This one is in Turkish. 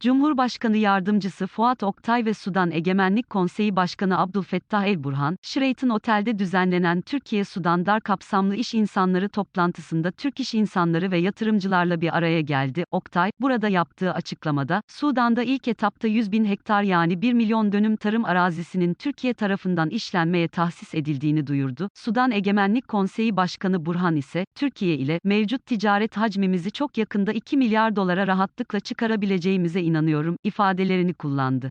Cumhurbaşkanı Yardımcısı Fuat Oktay ve Sudan Egemenlik Konseyi Başkanı Abdülfettah El-Burhan, Sheraton Otel'de düzenlenen Türkiye-Sudan dar kapsamlı iş insanları toplantısında Türk iş insanları ve yatırımcılarla bir araya geldi. Oktay, burada yaptığı açıklamada, Sudan'da ilk etapta 100 bin hektar yani 1 milyon dönüm tarım arazisinin Türkiye tarafından işlenmeye tahsis edildiğini duyurdu. Sudan Egemenlik Konseyi Başkanı Burhan ise, Türkiye ile mevcut ticaret hacmimizi çok yakında 2 milyar dolara rahatlıkla çıkarabileceğimize inanıyorum ifadelerini kullandı.